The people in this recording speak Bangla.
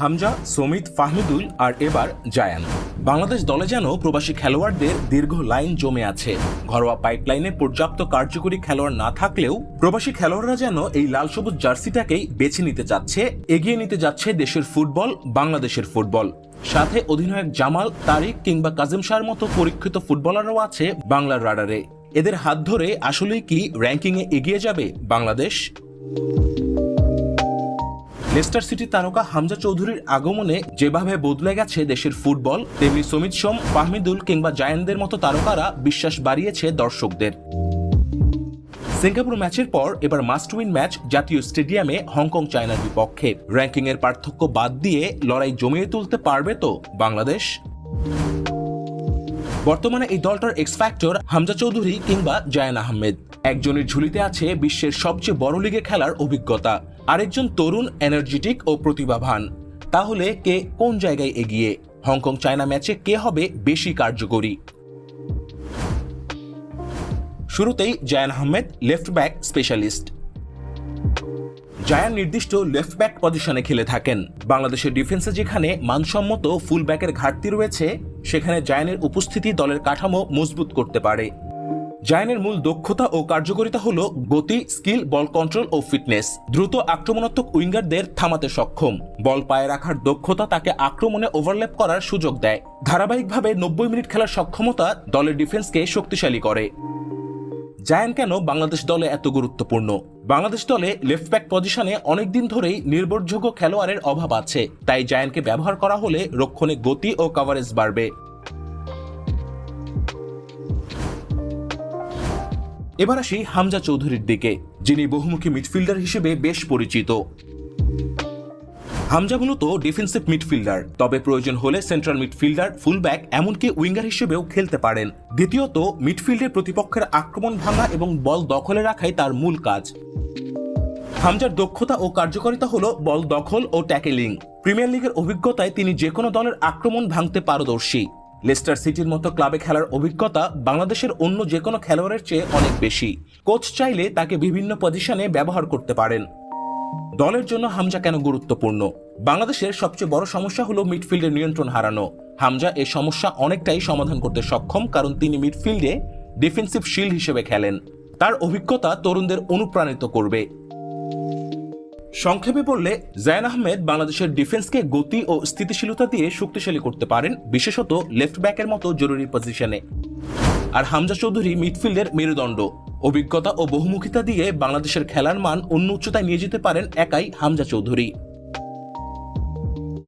হামজা, সমিত, ফাহমিদুল আর এবার জায়ান। বাংলাদেশ দলে যেন প্রবাসী খেলোয়াড়দের দীর্ঘ লাইন জমে আছে। ঘরোয়া পাইপলাইনে পর্যাপ্ত কার্যকরী খেলোয়াড় না থাকলেও প্রবাসী খেলোয়াড়রা যেন এই লাল সবুজ জার্সিটাকেই বেছে নিতে যাচ্ছে, এগিয়ে নিতে যাচ্ছে দেশের ফুটবল, বাংলাদেশের ফুটবল। সাথে অধিনায়ক জামাল, তারিক কিংবা কাজিম শাহর মতো পরীক্ষিত ফুটবলারও আছে বাংলার রাডারে। এদের হাত ধরে আসলেই কি র্যাঙ্কিংয়ে এগিয়ে যাবে বাংলাদেশ? লেস্টার সিটি তারকা হামজা চৌধুরীর আগমনে যেভাবে বদলে গেছে দেশের ফুটবল, তেমনি সমিত সোম, ফাহমিদুল কিংবা জায়ানদের মতো তারকারা বিশ্বাস বাড়িয়েছে দর্শকদের। সিঙ্গাপুর ম্যাচের পর এবার মাস্ট উইন ম্যাচ জাতীয় স্টেডিয়ামে হংকং চায়নার বিপক্ষে। র্যাঙ্কিং এর পার্থক্য বাদ দিয়ে লড়াই জমিয়ে তুলতে পারবে তো বাংলাদেশ? বর্তমানে এই দলটার এক্স ফ্যাক্টর হামজা চৌধুরী কিংবা জায়ান আহমেদ। একজনের ঝুলিতে আছে বিশ্বের সবচেয়ে বড় লিগে খেলার অভিজ্ঞতা। আরেকজন তরুণ এনার্জেটিক ও প্রতিভাবান। তাহলে কে কোন জায়গায় এগিয়ে? হংকং চায়না ম্যাচে কে হবে বেশি কার্যকরী? শুরুতেই Zayan Ahmed left back specialist Zayan নির্দিষ্ট লেফট ব্যাক পজিশনে খেলে থাকেন। বাংলাদেশের ডিফেন্সে যেখানে মানসম্মত ফুল ব্যাকের ঘাটতি রয়েছে, সেখানে জায়ানের উপস্থিতি দলের কাঠামো মজবুত করতে পারে। জায়ানের মূল দক্ষতা ও কার্যকারিতা হল গতি, স্কিল, বল কন্ট্রোল ও ফিটনেস। দ্রুত আক্রমণাত্মক উইঙ্গারদের থামাতে সক্ষম। বল পায়ে রাখার দক্ষতা তাকে আক্রমণে ওভারল্যাপ করার সুযোগ দেয়। ধারাবাহিকভাবে নব্বই মিনিট খেলার সক্ষমতা দলের ডিফেন্সকে শক্তিশালী করে। জায়ান কেন বাংলাদেশ দলে এত গুরুত্বপূর্ণ? বাংলাদেশ দলে লেফট ব্যাক পজিশনে অনেকদিন ধরেই নির্ভরযোগ্য খেলোয়াড়ের অভাব আছে। তাই জায়ানকে ব্যবহার করা হলে রক্ষণে গতি ও কাভারেজ বাড়বে। এবার আসি হামজা চৌধুরীর দিকে, যিনি বহুমুখী মিডফিল্ডার হিসেবে বেশ পরিচিত। হামজা মূলত ডিফেন্সিভ মিডফিল্ডার তবে প্রয়োজন হলে সেন্ট্রাল মিডফিল্ডার ফুলব্যাক এমনকি উইঙ্গার হিসেবেও খেলতে পারেন। দ্বিতীয়ত মিডফিল্ডের প্রতিপক্ষের আক্রমণ ভাঙা এবং বল দখলে রাখাই তার মূল কাজ। হামজার দক্ষতা ও কার্যকারিতা হল বল দখল ও ট্যাকেলিং প্রিমিয়ার লিগের অভিজ্ঞতায় তিনি যে কোনো দলের আক্রমণ ভাঙতে পারদর্শী। লেস্টার সিটির মতো ক্লাবে খেলার অভিজ্ঞতা বাংলাদেশের অন্য যে কোনো খেলোয়াড়ের চেয়ে অনেক বেশি। কোচ চাইলে তাকে বিভিন্ন পজিশনে ব্যবহার করতে পারেন। দলের জন্য হামজা কেন গুরুত্বপূর্ণ? বাংলাদেশের সবচেয়ে বড় সমস্যা হলো মিডফিল্ডের নিয়ন্ত্রণ হারানো। হামজা এই সমস্যা অনেকটাই সমাধান করতে সক্ষম কারণ তিনি মিডফিল্ডে ডিফেন্সিভ শিল্ড হিসেবে খেলেন। তার অভিজ্ঞতা তরুণদের অনুপ্রাণিত করবে। সংক্ষেপে বললে জায়ন আহমেদ বাংলাদেশের ডিফেন্সকে গতি ও স্থিতিশীলতা দিয়ে শক্তিশালী করতে পারেন, বিশেষত লেফট ব্যাকের মতো জরুরি পজিশনে। আর হামজা চৌধুরী মিডফিল্ডের মেরুদণ্ড। অভিজ্ঞতা ও বহুমুখিতা দিয়ে বাংলাদেশের খেলার মান অন্য উচ্চতায় নিয়ে যেতে পারেন একাই হামজা চৌধুরী।